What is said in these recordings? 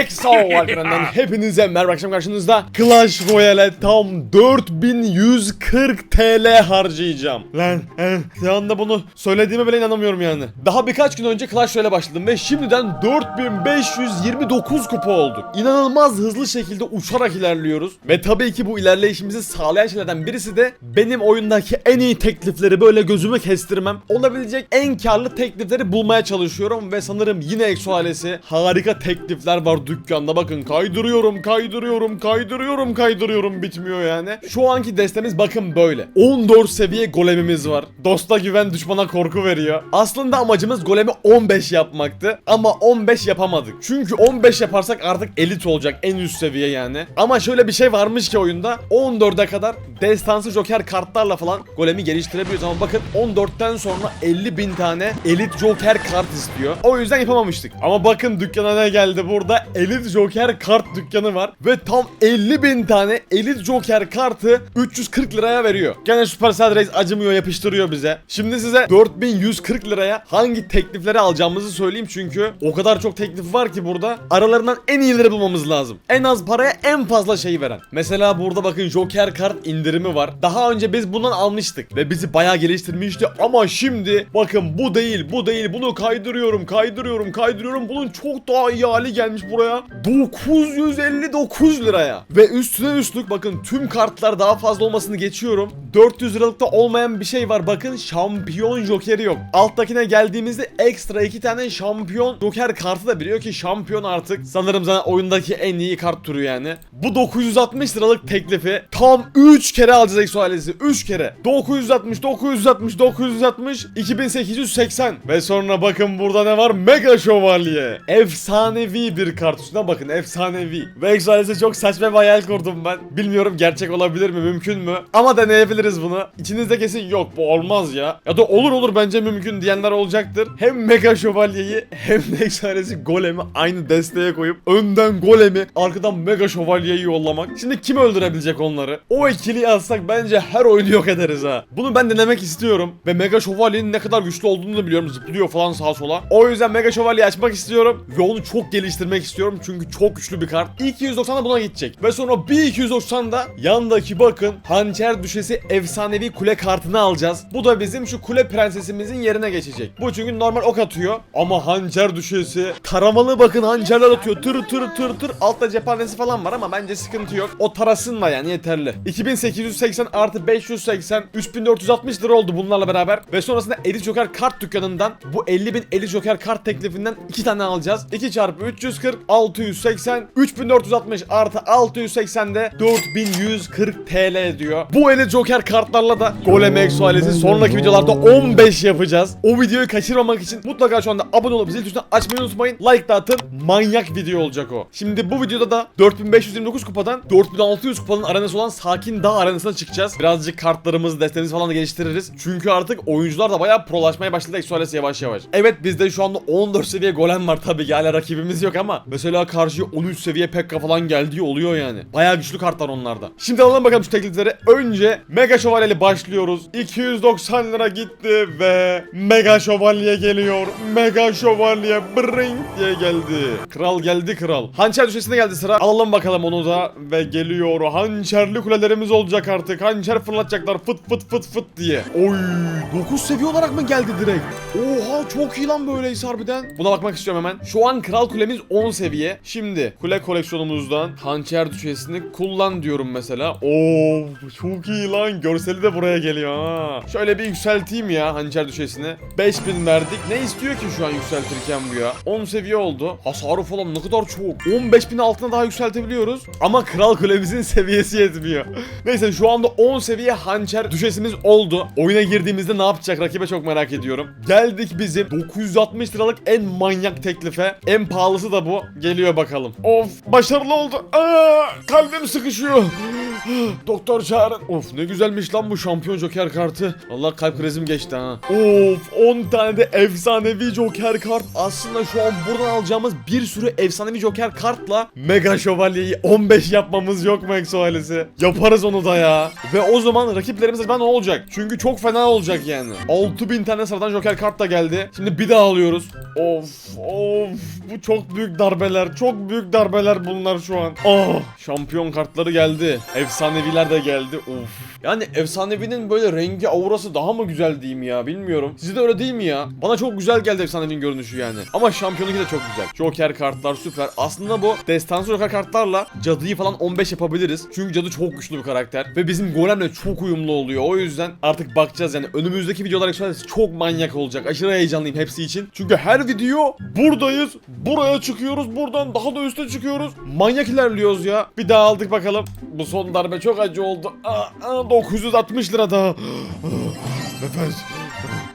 Exo Alperen'den hepinize merhaba. Akşam karşınızda Clash Royale tam 4140 TL harcayacağım. Lan eh, şu anda bunu söylediğime bile inanamıyorum yani. Daha birkaç gün önce Clash Royale başladım ve şimdiden 4529 kupa olduk. İnanılmaz hızlı şekilde uçarak ilerliyoruz Ve tabii ki bu ilerleyişimizi sağlayan şeylerden birisi de Benim oyundaki en iyi teklifleri böyle gözüme kestirmem. Olabilecek en karlı teklifleri bulmaya çalışıyorum Ve sanırım yine Exo ailesi harika teklifler var dükkanda bakın kaydırıyorum kaydırıyorum kaydırıyorum kaydırıyorum. Bitmiyor yani. Şu anki destemiz bakın böyle. 14 seviye golemimiz var. Dosta güven düşmana korku veriyor. Aslında amacımız golemi 15 yapmaktı Ama 15 yapamadık. Çünkü 15 yaparsak artık elit olacak en üst seviye yani. Ama şöyle bir şey varmış ki oyunda 14'e kadar destansı joker kartlarla falan golemi geliştirebiliyoruz. Ama bakın 14'ten sonra 50 bin tane elit joker kart istiyor. O yüzden yapamamıştık. Ama bakın dükkana ne geldi burada elit joker kart dükkanı var ve tam 50 bin tane elit joker kartı 340 liraya veriyor. Gene Supercell Reis acımıyor yapıştırıyor bize. Şimdi size 4140 liraya hangi teklifleri alacağımızı söyleyeyim çünkü o kadar çok teklif var ki burada aralarından en iyileri bulmamız lazım. En az paraya en fazla şeyi veren. Mesela burada bakın joker kart indirimi var. Daha önce biz bundan almıştık ve bizi bayağı geliştirmişti ama şimdi bakın bu değil bu değil bunu kaydırıyorum kaydırıyorum kaydırıyorum bunun çok daha iyi hali gelmiş buraya 959 liraya. Ve üstüne üstlük bakın tüm kartlar daha fazla olmasını geçiyorum. 400 liralıkta olmayan bir şey var. Bakın şampiyon jokeri yok. Alttakine geldiğimizde ekstra iki tane şampiyon joker kartı da biliyor ki şampiyon artık sanırım zaten oyundaki en iyi kart türü yani. Bu 960 liralık teklifi tam 3 kere alacağız Exo ailesi. 3 kere. 960 960 960 2880 ve sonra bakın burada ne var? Mega Şövalye. Efsanevi bir kart üstüne bakın efsanevi ve Exo ailesi çok saçma bir hayal kurdum ben bilmiyorum gerçek olabilir mi mümkün mü ama deneyebiliriz bunu içinizde kesin yok bu olmaz ya ya da olur olur bence mümkün diyenler olacaktır hem Mega Şövalyeyi hem de Exo ailesi Golem'i aynı desteğe koyup önden Golem'i arkadan Mega Şövalyeyi yollamak şimdi kim öldürebilecek onları o ikiliyi alsak bence her oyunu yok ederiz ha. Bunu ben denemek istiyorum. Ve Mega Şövalye'nin ne kadar güçlü olduğunu da biliyorum. Zıplıyor falan sağa sola. O yüzden Mega Şövalye'yi açmak istiyorum. Ve onu çok geliştirmek istiyorum. Çünkü çok güçlü bir kart. 290 da buna gidecek. Ve sonra bir 290 da yandaki bakın Hançer Düşesi efsanevi kule kartını alacağız. Bu da bizim şu kule prensesimizin yerine geçecek. Bu çünkü normal ok atıyor. Ama Hançer Düşesi taramalı bakın hançerler atıyor. Tır tır tır tır. Altta cephanesi falan var ama bence sıkıntı yok. O tarasın da yani yeterli. 2880 artı 580 3460 lira oldu bunlarla beraber. Ve sonrasında Elit Joker kart dükkanından bu 50 bin Elit Joker kart teklifinden 2 tane alacağız. 2 çarpı 340 680 3460 artı 680 de 4140 TL diyor. Bu Elit Joker kartlarla da Golem Exo ailesi sonraki videolarda 15 yapacağız. O videoyu kaçırmamak için mutlaka şu anda abone olup zil tuşuna açmayı unutmayın. Like da atın. Manyak video olacak o. Şimdi bu videoda da 4529 kupadan 4600 kupanın arenası olan Sakin Dağ arenasına çıkacağız. Birazcık kartlarımızı, destemizi falan da geliştiririz. Çünkü artık oyuncular da bayağı prolaşmaya başladı Exoalesi yavaş yavaş. Evet bizde şu anda 14 seviye golem var tabii ki hala rakibimiz yok ama mesela karşıya 13 seviye Pekka falan geldiği oluyor yani. Bayağı güçlü kartlar onlarda. Şimdi alalım bakalım şu teklifleri. Önce Mega Şövalyeli başlıyoruz. 290 lira gitti ve Mega Şövalye geliyor. Mega Şövalye bring diye geldi. Kral geldi kral. Hançer düşesine geldi sıra. Alalım bakalım onu da ve geliyor. Hançerli kulelerimiz olacak artık. Hançer fırlatacaklar fıt fıt fıt fıt diye. Oy 9 seviye olarak mı geldi direkt? Oha çok iyi lan böyleyse harbiden. Buna bakmak istiyorum hemen. Şu an kral kulemiz 10 seviye. Şimdi kule koleksiyonumuzdan hançer düşesini kullan diyorum mesela. Oo çok iyi lan. Görseli de buraya geliyor ha. Şöyle bir yükselteyim ya hançer düşesini. 5000 verdik. Ne istiyor ki şu an yükseltirken bu ya? 10 seviye oldu. Hasarı falan ne kadar çok. 15000 altına daha yükseltebiliyoruz. Ama kral kulemizin seviyesi yetmiyor. Neyse şu anda 10 seviye hançer düşesimiz oldu. Oyuna girdiğimizde ne yapacak rakibe çok merak ediyorum. Geldik bizim 960 liralık en manyak teklife. En pahalısı da bu. Geliyor bakalım. Of başarılı oldu. Aa, kalbim sıkışıyor. Doktor çağırın. Of ne güzelmiş lan bu şampiyon joker kartı. Allah kalp krizim geçti ha. Of 10 tane de efsanevi joker kart. Aslında şu an buradan alacağımız bir sürü efsanevi joker kartla Mega Şövalyeyi 15 yapmamız yok mu Exo ailesi? Yaparız onu da ya. Ve o zaman rakiplerimiz acaba ne olacak? Çünkü çok fena olacak yani. 6000 tane sıradan joker kart da geldi. Şimdi bir daha alıyoruz. Of of bu çok büyük darbeler. Çok büyük darbeler bunlar şu an. Oh şampiyon kartları geldi. Efsaneviler de geldi. Of. Yani efsanevinin böyle rengi aurası daha mı güzel diyeyim ya bilmiyorum. Size de öyle değil mi ya? Bana çok güzel geldi efsanevinin görünüşü yani. Ama şampiyonunki de çok güzel. Joker kartlar süper. Aslında bu destansı joker kartlarla cadıyı falan 15 yapabiliriz. Çünkü cadı çok güçlü bir karakter. Ve bizim golemle çok uyumlu oluyor. O yüzden artık bakacağız yani. Önümüzdeki videolar Exodus çok manyak olacak. Aşırı heyecanlıyım hepsi için. Çünkü her video buradayız. Buraya çıkıyoruz. Buradan daha da üste çıkıyoruz. Manyak ilerliyoruz ya. Bir daha aldık bakalım. Bu son darbe çok acı oldu. Aa, aa, 960 lira daha. Nefes.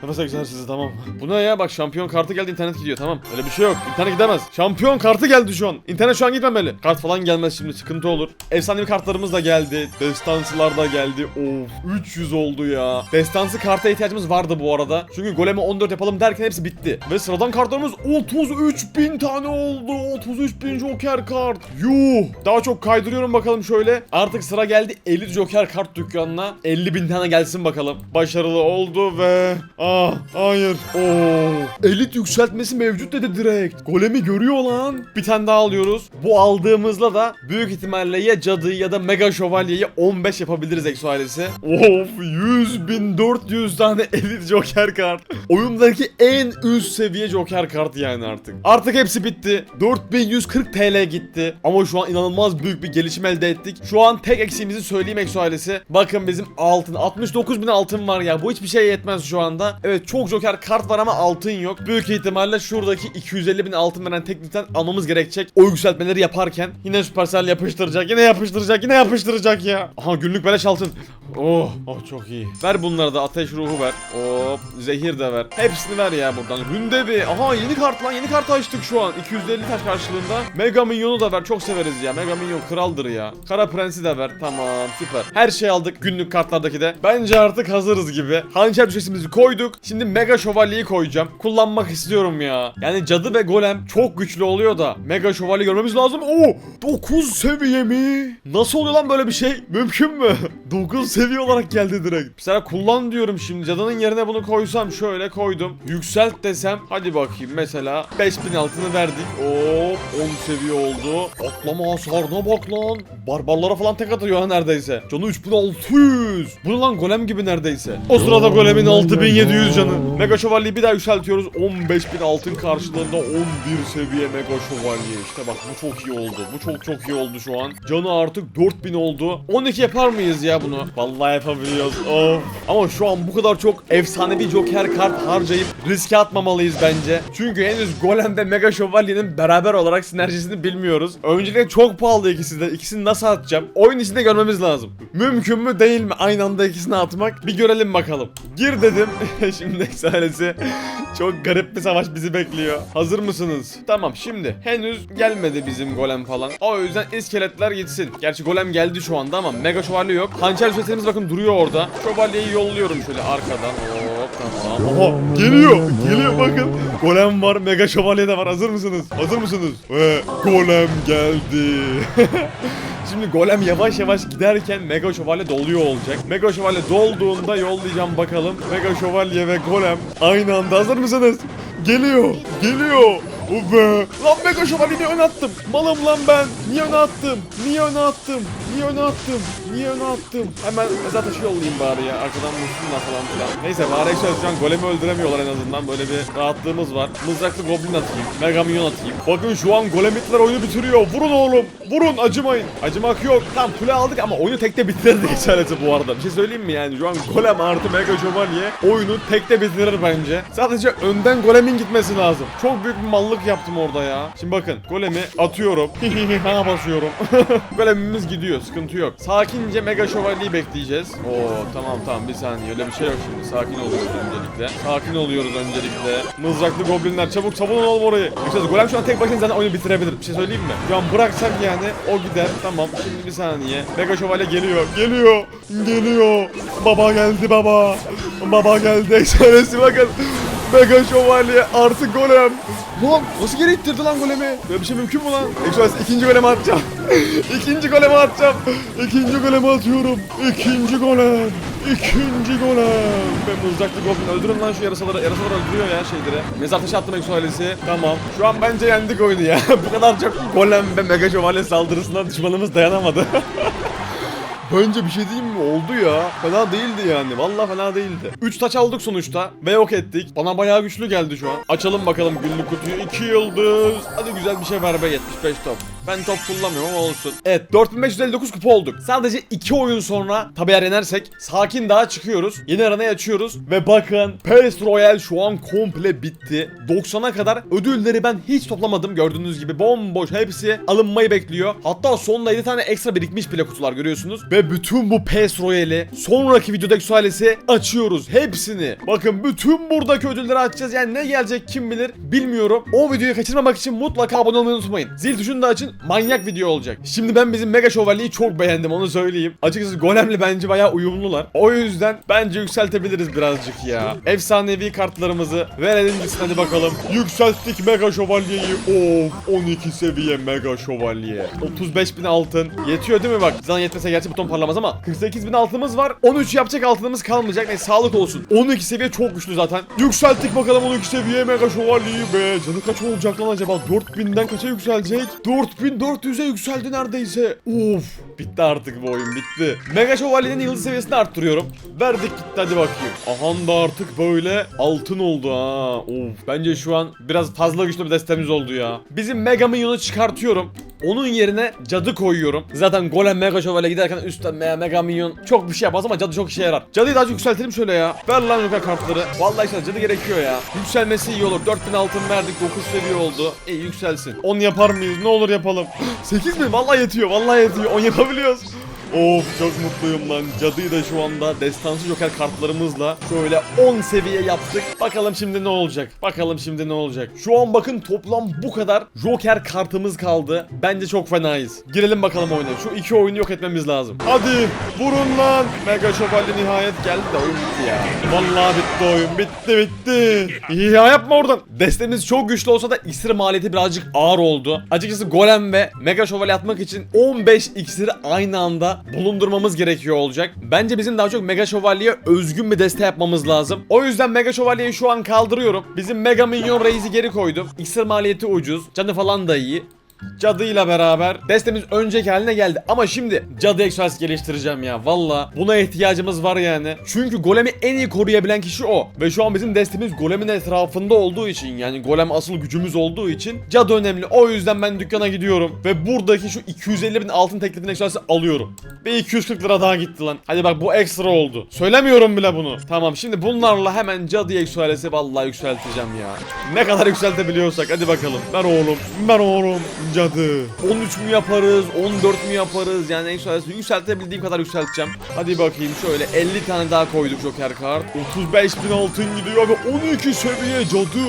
Nefes egzersizi tamam. Bu ne ya bak şampiyon kartı geldi internet gidiyor tamam. Öyle bir şey yok. İnternet gidemez. Şampiyon kartı geldi şu an. İnternet şu an gitmemeli. Kart falan gelmez şimdi sıkıntı olur. Efsanevi kartlarımız da geldi. Destansılar da geldi. Of 300 oldu ya. Destansı karta ihtiyacımız vardı bu arada. Çünkü golemi 14 yapalım derken hepsi bitti. Ve sıradan kartlarımız 33 bin tane oldu. 33 bin joker kart. Yuh. Daha çok kaydırıyorum bakalım şöyle. Artık sıra geldi 50 joker kart dükkanına. 50 bin tane gelsin bakalım. Başarılı oldu ve... Ah hayır. Oo. Elit yükseltmesi mevcut dedi direkt. Golemi görüyor lan. Bir tane daha alıyoruz. Bu aldığımızla da büyük ihtimalle ya cadı ya da mega şövalyeyi 15 yapabiliriz Exo ailesi. Of 100 bin 400 tane elit joker kart. Oyundaki en üst seviye joker kart yani artık. Artık hepsi bitti. 4140 TL gitti. Ama şu an inanılmaz büyük bir gelişim elde ettik. Şu an tek eksiğimizi söyleyeyim Exo ailesi. Bakın bizim altın 69 bin altın var ya. Bu hiçbir şey yetmez şu anda. Evet çok joker kart var ama altın yok. Büyük ihtimalle şuradaki 250 bin altın veren teknikten almamız gerekecek. O yükseltmeleri yaparken yine Supercell yapıştıracak. Yine yapıştıracak. Yine yapıştıracak ya. Aha günlük beleş altın. Oh, oh çok iyi. Ver bunları da ateş ruhu ver. Hop, zehir de ver. Hepsini ver ya buradan. Ründevi. Aha yeni kart lan. Yeni kart açtık şu an. 250 taş karşılığında. Mega Minyon'u da ver. Çok severiz ya. Mega Minyon kraldır ya. Kara Prens'i de ver. Tamam süper. Her şey aldık günlük kartlardaki de. Bence artık hazırız gibi. Hançer düşesimizi koyduk. Şimdi Mega Şövalyeyi koyacağım. Kullanmak istiyorum ya. Yani cadı ve golem çok güçlü oluyor da. Mega Şövalye görmemiz lazım. Oo 9 seviye mi? Nasıl oluyor lan böyle bir şey? Mümkün mü? 9 seviye olarak geldi direkt. Mesela kullan diyorum şimdi. Cadının yerine bunu koysam şöyle koydum. Yükselt desem. Hadi bakayım mesela 5000 altını verdik. Hop 10 seviye oldu. Atlama hasarına bak lan. Barbarlara falan tek atıyor ha neredeyse. Canı 3600. Bu lan golem gibi neredeyse. O sırada golemin 6700 canı. Mega şövalyeyi bir daha yükseltiyoruz. 15000 altın karşılığında 11 seviye mega şövalye. İşte bak bu çok iyi oldu. Bu çok çok iyi oldu şu an. Canı artık 4000 oldu. 12 yapar mıyız ya bunu? Vallahi yapabiliyoruz. Of. Ama şu an bu kadar çok efsanevi joker kart harcayıp riske atmamalıyız bence. Çünkü henüz golem ve mega şövalyenin beraber olarak sinerjisini bilmiyoruz. Öncelikle çok pahalı ikisi de. İkisini nasıl atacağım? Oyun içinde görmemiz lazım. Mümkün mü değil mi aynı anda ikisini atmak? Bir görelim bakalım. Gir dedim. Şimdi eksanesi. Çok garip bir savaş bizi bekliyor. Hazır mısınız? Tamam şimdi. Henüz gelmedi bizim golem falan. O yüzden iskeletler gitsin. Gerçi golem geldi şu anda ama mega şövalye yok. Hançer setimiz bakın duruyor orada. Şövalyeyi yolluyorum şöyle arkadan. Hop tamam. Aha geliyor. Geliyor bakın. Golem var. Mega şövalye de var. Hazır mısınız? Hazır mısınız? Ve golem geldi. Şimdi golem yavaş yavaş giderken Mega Şövalye doluyor olacak. Mega Şövalye dolduğunda yollayacağım bakalım. Mega Şövalye ve golem aynı anda hazır mısınız? Geliyor, geliyor. Oh be. Lan Mega Şövalye'yi öne attım. Malım lan ben. Niye öne attım? Niye öne attım? Niye öne attım? Niye öne attım? Hemen mezar taşı yollayayım bari ya. Arkadan vursunlar falan filan. Neyse bari şu an golemi öldüremiyorlar en azından. Böyle bir rahatlığımız var. Mızraklı goblin atayım. Mega minyon atayım. Bakın şu an golemitler oyunu bitiriyor. Vurun oğlum. Vurun acımayın. Acımak yok. Tam kule aldık ama oyunu tekte bitirdik işareti bu arada. Bir şey söyleyeyim mi yani? Şu an golem artı mega şövalye oyunu tekte bitirir bence. Sadece önden golemin gitmesi lazım. Çok büyük bir mallık yaptım orada ya. Şimdi bakın golemi atıyorum. ha basıyorum. Golemimiz gidiyor sıkıntı yok. Sakince mega şövalyeyi bekleyeceğiz. Oo tamam tamam bir saniye öyle bir şey yok şimdi. Sakin oluyoruz öncelikle. Sakin oluyoruz öncelikle. Mızraklı goblinler çabuk çabuk olalım orayı. Yüksel golem şu an tek başına zaten oyunu bitirebilir. Bir şey söyleyeyim mi? An bıraksak yani o gider. Tamam şimdi bir saniye. Mega şövalye geliyor. Geliyor. Geliyor. Baba geldi baba. Baba geldi. Ekstresi bakın. Mega şövalye artık golem. Lan nasıl geri ittirdi lan golemi? Böyle bir şey mümkün mü lan? Ekstresi ikinci golemi atacağım. ikinci golemi atacağım. İkinci golemi atıyorum. İkinci golem. İkinci golem. Ve mızraklı goblin öldürün lan şu yarasaları. Yarasalar öldürüyor ya şeyleri. Mezar taşı attım eksualesi. Tamam. Şu an bence yendik oyunu ya. Bu kadar çok golem ve mega şövalye saldırısına düşmanımız dayanamadı. Bence bir şey diyeyim mi? Oldu ya. Fena değildi yani. Vallahi fena değildi. 3 taç aldık sonuçta ve yok ettik. Bana bayağı güçlü geldi şu an. Açalım bakalım günlük kutuyu. 2 yıldız. Hadi güzel bir şey ver be 75 top. Ben top kullanmıyorum ama olsun. Evet 4559 kupa olduk. Sadece 2 oyun sonra tabi eğer yenersek sakin daha çıkıyoruz. Yeni aranayı açıyoruz. Ve bakın PES Royale şu an komple bitti. 90'a kadar ödülleri ben hiç toplamadım. Gördüğünüz gibi bomboş hepsi alınmayı bekliyor. Hatta sonunda 7 tane ekstra birikmiş bile kutular görüyorsunuz. Ve bütün bu PES Royale'i sonraki videodaki sualesi açıyoruz. Hepsini. Bakın bütün buradaki ödülleri açacağız. Yani ne gelecek kim bilir bilmiyorum. O videoyu kaçırmamak için mutlaka abone olmayı unutmayın. Zil tuşunu da açın. Manyak video olacak. Şimdi ben bizim Mega Şövalye'yi çok beğendim onu söyleyeyim. Açıkçası Golem'le bence bayağı uyumlular. O yüzden bence yükseltebiliriz birazcık ya. Efsanevi kartlarımızı verelim gitsin hadi bakalım. Yükselttik Mega Şövalye'yi. Of 12 seviye Mega Şövalye. 35 bin altın. Yetiyor değil mi bak? Zaten yetmese gerçi buton parlamaz ama 48 bin altınımız var. 13 yapacak altınımız kalmayacak. Neyse sağlık olsun. 12 seviye çok güçlü zaten. Yükselttik bakalım 12 seviye Mega Şövalye'yi be. Canı kaç olacak lan acaba? 4000'den kaça yükselecek? 4400'e yükseldi neredeyse. Uf. Bitti artık bu oyun bitti. Mega Şövalye'nin yıldız seviyesini arttırıyorum. Verdik gitti hadi bakayım. Ahan da artık böyle altın oldu ha. Of. Bence şu an biraz fazla güçlü bir destemiz oldu ya. Bizim Mega Minyon'u çıkartıyorum. Onun yerine cadı koyuyorum. Zaten Golem Mega Şövalye giderken üstten me- Mega Minyon çok bir şey yapmaz ama cadı çok işe yarar. Cadıyı daha çok yükseltelim şöyle ya. Ver lan yukarı kartları. Vallahi işte cadı gerekiyor ya. Yükselmesi iyi olur. 4000 altın verdik 9 seviye oldu. İyi yükselsin. 10 yapar mıyız? Ne olur yapalım. 8 bin vallahi yetiyor. Vallahi yetiyor. 10 yapabiliyoruz. Of çok mutluyum lan. Cadıyı da şu anda destansı joker kartlarımızla şöyle 10 seviye yaptık. Bakalım şimdi ne olacak? Bakalım şimdi ne olacak? Şu an bakın toplam bu kadar joker kartımız kaldı. Bence çok fenayız. Girelim bakalım oyuna. Şu iki oyunu yok etmemiz lazım. Hadi vurun lan. Mega şövalye nihayet geldi de oyun bitti ya. Vallahi bitti oyun. Bitti bitti. Ya yapma oradan. Destemiz çok güçlü olsa da iksir maliyeti birazcık ağır oldu. Açıkçası golem ve mega şövalye atmak için 15 iksiri aynı anda bulundurmamız gerekiyor olacak. Bence bizim daha çok Mega Şövalye'ye özgün bir deste yapmamız lazım. O yüzden Mega Şövalye'yi şu an kaldırıyorum. Bizim Mega Minyon Reis'i geri koydum. İksir maliyeti ucuz. Canı falan da iyi. Cadıyla beraber destemiz önceki haline geldi. Ama şimdi cadı Express geliştireceğim ya. Valla buna ihtiyacımız var yani. Çünkü golemi en iyi koruyabilen kişi o. Ve şu an bizim destemiz golemin etrafında olduğu için yani golem asıl gücümüz olduğu için cadı önemli. O yüzden ben dükkana gidiyorum. Ve buradaki şu 250 bin altın teklifini Express'i alıyorum. Ve 240 lira daha gitti lan. Hadi bak bu ekstra oldu. Söylemiyorum bile bunu. Tamam şimdi bunlarla hemen cadı Express'i vallahi yükselteceğim ya. Ne kadar yükseltebiliyorsak hadi bakalım. Ver oğlum. Ver oğlum. Cadı. 13 mü yaparız? 14 mü yaparız? Yani Express'i yükseltebildiğim kadar yükselteceğim. Hadi bakayım şöyle 50 tane daha koyduk Joker kart. 35 bin altın gidiyor ve 12 seviye cadı.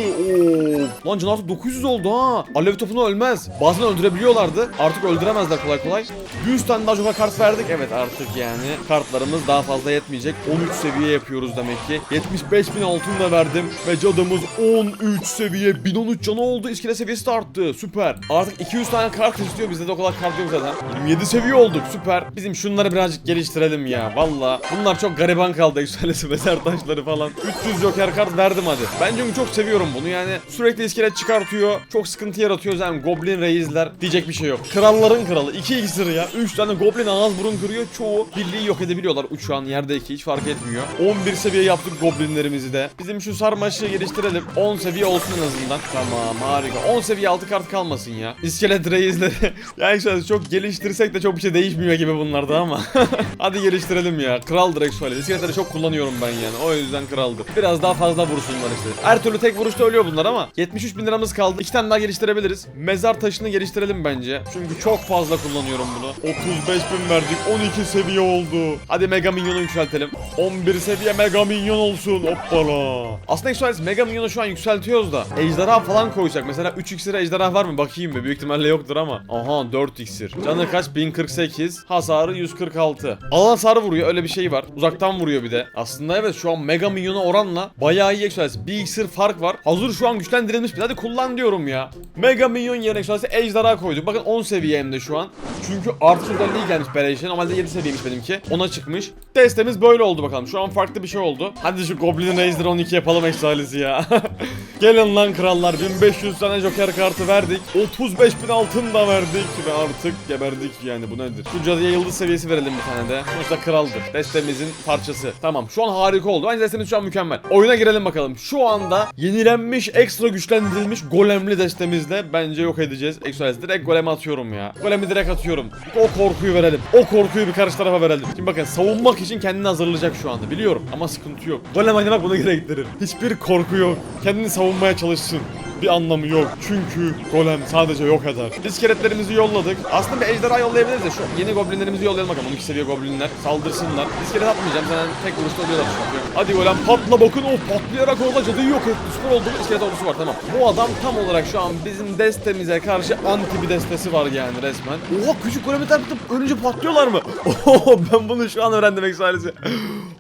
Of. Lan can artık 900 oldu ha. Alev topunu ölmez. Bazen öldürebiliyorlardı. Artık öldüremezler kolay kolay. 100 tane daha Joker kart verdik. Evet artık yani kartlarımız daha fazla yetmeyecek. 13 seviye yapıyoruz demek ki. 75 bin altın da verdim. Ve cadımız 13 seviye. 1013 canı oldu. İskele seviyesi de arttı. Süper. Artık 200 tane kart istiyor. Bizde de o kadar kart yok zaten. 27 seviye olduk. Süper. Bizim şunları birazcık geliştirelim ya. Valla. Bunlar çok gariban kaldı. Yükselesi mezar taşları falan. 300 joker kart verdim hadi. Ben çünkü çok seviyorum bunu. Yani sürekli iskelet çıkartıyor. Çok sıkıntı yaratıyor. Yani goblin reisler. Diyecek bir şey yok. Kralların kralı. 2 iksir ya. 3 tane goblin ağız burun kırıyor. Çoğu birliği yok edebiliyorlar. Uçağın yerdeki hiç fark etmiyor. 11 seviye yaptık goblinlerimizi de. Bizim şu sarmaşığı geliştirelim. 10 seviye olsun en azından. Tamam harika. 10 seviye altı kart kalmasın ya. İskele İskelet reisleri. yani şöyle çok geliştirsek de çok bir şey değişmiyor gibi bunlarda ama. Hadi geliştirelim ya. Kral direkt şöyle. İskeletleri çok kullanıyorum ben yani. O yüzden kraldır. Biraz daha fazla vursunlar işte. Her türlü tek vuruşta ölüyor bunlar ama 73 bin liramız kaldı. İki tane daha geliştirebiliriz. Mezar taşını geliştirelim bence. Çünkü çok fazla kullanıyorum bunu. 35 bin verdik. 12 seviye oldu. Hadi Mega Minyon'u yükseltelim. 11 seviye Mega Minyon olsun. Hoppala. Aslında Exoales Mega Minyon'u şu an yükseltiyoruz da. Ejderha falan koysak. Mesela 3 iksir ejderha var mı? Bakayım bir. Büyük ihtimalle yoktur ama. Aha 4 iksir. Canı kaç? 1048. Hasarı 146. Alan hasarı vuruyor. Öyle bir şey var. Uzaktan vuruyor bir de. Aslında evet şu an Mega Minyon'a oranla bayağı iyi Exoales. Bir iksir fark var. Hazır şu an güçlendirilmiş bir. Hadi kullan diyorum ya. Mega Minyon yerine Exoales ejderha koyduk. Bakın 10 seviye hem de şu an. Çünkü artış özelliği gelmiş Beleş'e. Normalde 7 seviyeymiş benimki. Ona çıkmış. Testimiz böyle oldu bakalım. Şu an farklı bir şey oldu. Hadi şu Goblin Razor 12 yapalım Exoales'i ya. Gelin lan krallar 1500 tane joker kartı verdik 35 bin altın da verdik ve artık geberdik yani bu nedir? Şu cadıya yıldız seviyesi verelim bir tane de. Sonuçta kraldır destemizin parçası. Tamam şu an harika oldu. Bence destemiz şu an mükemmel. Oyuna girelim bakalım. Şu anda yenilenmiş ekstra güçlendirilmiş golemli destemizle bence yok edeceğiz. Exoales direkt goleme atıyorum ya. Golemi direkt atıyorum. O korkuyu verelim. O korkuyu bir karşı tarafa verelim. Şimdi bakın savunmak için kendini hazırlayacak şu anda biliyorum. Ama sıkıntı yok. Golem oynamak bunu gerektirir. Hiçbir korku yok. Kendini savunmaya çalışsın bir anlamı yok. Çünkü golem sadece yok eder. İskeletlerimizi yolladık. Aslında bir ejderha yollayabiliriz de şu yeni goblinlerimizi yollayalım bakalım. 12 seviye goblinler saldırsınlar. İskelet atmayacağım. Zaten tek vuruşta oluyorlar çünkü. Hadi golem patla bakın o patlayarak orada cadıyı yok etti. Süper oldu. İskelet ordusu var tamam. Bu adam tam olarak şu an bizim destemize karşı anti bir destesi var yani resmen. Oha küçük golemi taktım. Ölünce patlıyorlar mı? Oho ben bunu şu an öğrendim eksalesi.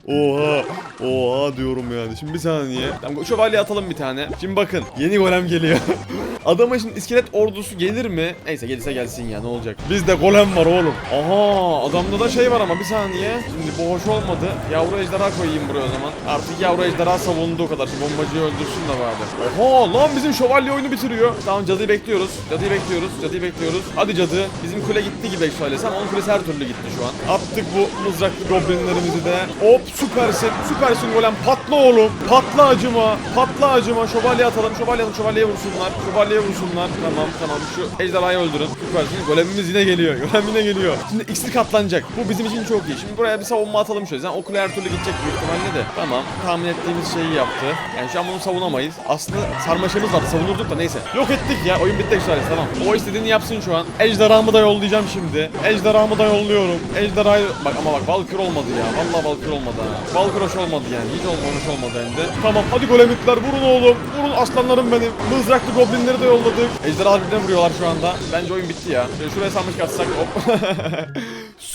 Oha. Oha diyorum yani. Şimdi bir saniye. Tamam şövalye atalım bir tane. Şimdi bakın yeni golem geliyor. Adama şimdi iskelet ordusu gelir mi? Neyse gelirse gelsin ya ne olacak. Bizde golem var oğlum. Aha adamda da şey var ama bir saniye. Şimdi bu hoş olmadı. Yavru ejderha koyayım buraya o zaman. Artık yavru ejderha savundu o kadar. Şu bombacıyı öldürsün de bari. Oha lan bizim şövalye oyunu bitiriyor. Tamam cadıyı bekliyoruz. Cadıyı bekliyoruz. Cadıyı bekliyoruz. Hadi cadı. Bizim kule gitti gibi söylesem onun kulesi her türlü gitti şu an. Attık bu mızraklı goblinlerimizi de. Hop süpersin. Süpersin golem. Patla oğlum. Patla acıma. Patla acıma. Şövalye atalım. Şövalye atalım. Şövalyeye vursunlar. Şövalyeye vursunlar. Tamam tamam. Şu ejderhayı öldürün. Süpersin. Golemimiz yine geliyor. Golem yine geliyor. Şimdi iksir katlanacak. Bu bizim için çok iyi. Şimdi buraya bir savunma atalım şöyle. Zaten o kule her türlü gidecek büyük ihtimalle de. Tamam. Tahmin ettiğimiz şeyi yaptı. Yani şu an bunu savunamayız. Aslında sarmaşamız vardı. Savunurduk da neyse. Yok ettik ya. Oyun bitti Exoales. Tamam. O istediğini yapsın şu an. Ejderhamı da yollayacağım şimdi. Ejderhamı da yolluyorum. Ejderhayı... Bak ama bak Valkür olmadı ya. Vallahi Valkür olmadı ha. Valkür hoş olmadı yani. Hiç olmamış olmadı hem de. Tamam hadi golemitler vurun oğlum. Vurun aslanlarım benim. Mızraklı goblinleri de yolladık. Ejderha birbirine vuruyorlar şu anda. Bence oyun bitti ya. Şuraya sanmış katsak hop.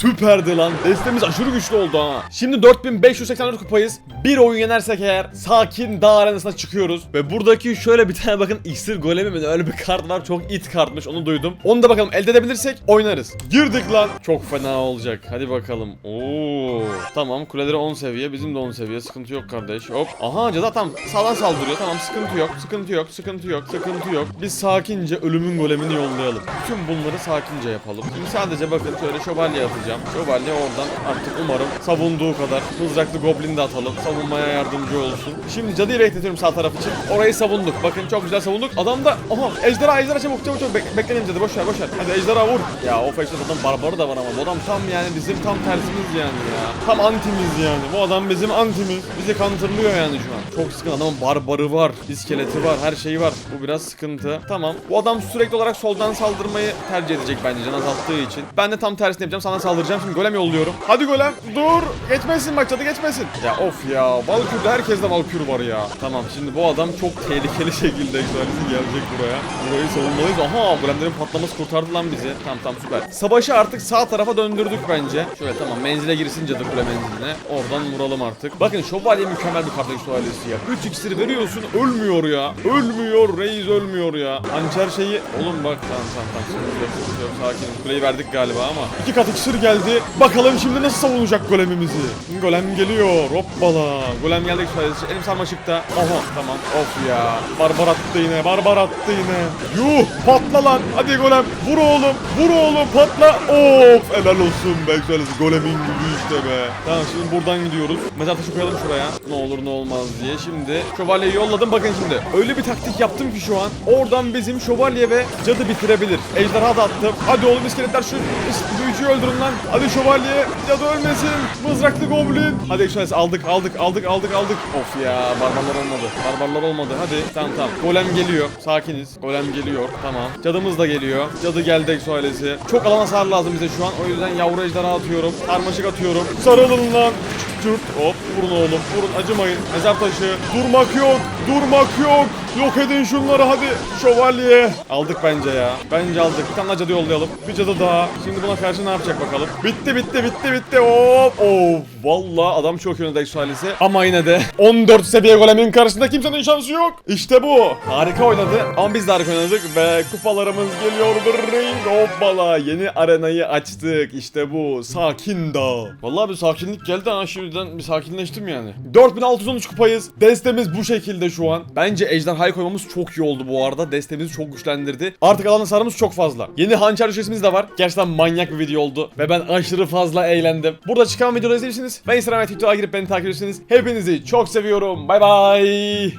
Süperdi lan. Destemiz aşırı güçlü oldu ha. Şimdi 4584 kupayız. Bir oyun yenersek eğer sakin dağ arenasına çıkıyoruz. Ve buradaki şöyle bir tane bakın iksir golemi mi öyle bir kart var. Çok it kartmış onu duydum. Onu da bakalım elde edebilirsek oynarız. Girdik lan. Çok fena olacak. Hadi bakalım. Oo. Tamam kuleleri 10 seviye. Bizim de 10 seviye. Sıkıntı yok kardeş. Hop. Aha cadı tam sağdan saldırıyor. Tamam sıkıntı yok. Sıkıntı yok. Sıkıntı yok. Sıkıntı yok. Biz sakince ölümün golemini yollayalım. Bütün bunları sakince yapalım. Şimdi sadece bakın şöyle şövalye atacağım. Şövalye oradan artık umarım savunduğu kadar mızraklı goblin de atalım. Savunmaya yardımcı olsun. Şimdi cadıyı bekletiyorum sağ taraf için. Orayı savunduk. Bakın çok güzel savunduk. Adam da aha ejderha ejderha çabuk çabuk çabuk Bek bekleyelim cadı boş ver boş ver. Hadi ejderha vur. Ya o face'de adam barbarı da var ama bu adam tam yani bizim tam tersimiz yani ya. Tam antimiz yani. Bu adam bizim antimiz. Bizi kantırlıyor yani şu an. Çok sıkıntı adamın barbarı var. iskeleti var. Her şeyi var. Bu biraz sıkıntı. Tamam. Bu adam sürekli olarak soldan saldırmayı tercih edecek bence can azalttığı için. Ben de tam tersini yapacağım. Sana saldıracağım. Şimdi golem yolluyorum. Hadi golem. Dur. Geçmesin bak cadı geçmesin. Ya of ya. Valkür'de herkeste Valkür var ya. Tamam şimdi bu adam çok tehlikeli şekilde egzalizi gelecek buraya. Burayı savunmalıyız. Aha golemlerin patlaması kurtardı lan bizi. Tamam tamam süper. Savaşı artık sağ tarafa döndürdük bence. Şöyle tamam menzile girsin cadı kule menziline. Oradan vuralım artık. Bakın şövalye mükemmel bir kartı şövalyesi ya. 3 iksiri veriyorsun ölmüyor ya. Ölmüyor reis ölmüyor ya. Hançer şeyi. Oğlum bak tamam tamam tamam. Sakin. Kuleyi verdik galiba ama. iki kat iksir geldi. Bakalım şimdi nasıl savunacak golemimizi. Golem geliyor. Hoppala. Golem geldi. Şöyle elim sarmaşıkta. Oha tamam. Of ya. Barbar attı yine. Barbar attı yine. Yuh patla lan. Hadi golem. Vur oğlum. Vur oğlum patla. Of helal olsun be. Şöyle golemin gibi işte be. Tamam şimdi buradan gidiyoruz. Mezar taşı koyalım şuraya. Ne olur ne olmaz diye. Şimdi şövalyeyi yolladım. Bakın şimdi. Öyle bir taktik yaptım ki şu an. Oradan bizim şövalye ve cadı bitirebilir. Ejderha da attım. Hadi oğlum iskeletler şu büyücüyü öldürün lan. Hadi şövalye. Cadı ölmesin. Mızraklı goblin. Hadi şöyle aldık aldık aldık aldık aldık. Of ya barbarlar olmadı. Barbarlar olmadı. Hadi tamam tamam. Golem geliyor. Sakiniz. Golem geliyor. Tamam. Cadımız da geliyor. Cadı geldi Exoalesi. Çok alan hasar lazım bize şu an. O yüzden yavru ejderha atıyorum. Sarmaşık atıyorum. Sarılın lan. Kürt. Hop vurun oğlum. Vurun acımayın. Mezar taşı. Durmak yok. Durmak yok. Yok edin şunları hadi. Şövalye. Aldık bence ya. Bence aldık. Bir tane cadı yollayalım. Bir cadı daha. Şimdi buna karşı ne yapacak bakalım. Bitti bitti bitti bitti. Hop. Of. Vallahi adam çok yönünde Exoalesi. Ama yine de 14 seviye golemin karşısında kimsenin şansı yok. İşte bu. Harika oynadı. Ama biz de harika oynadık. Ve kupalarımız geliyor. Ring. Hoppala. Yeni arenayı açtık. İşte bu. Sakin dağ. Vallahi bir sakinlik geldi ha. Şimdiden bir sakinleştim yani. 4613 kupayız. Destemiz bu şekilde şu an. Bence ejderhayı koymamız çok iyi oldu bu arada. Destemizi çok güçlendirdi. Artık alan hasarımız çok fazla. Yeni hançer düşesimiz de var. Gerçekten manyak bir video oldu. Ve ben aşırı fazla eğlendim. Burada çıkan videoları izleyebilirsiniz. Ve Instagram ve TikTok'a girip beni takip edersiniz. Hepinizi çok seviyorum. Bay bay.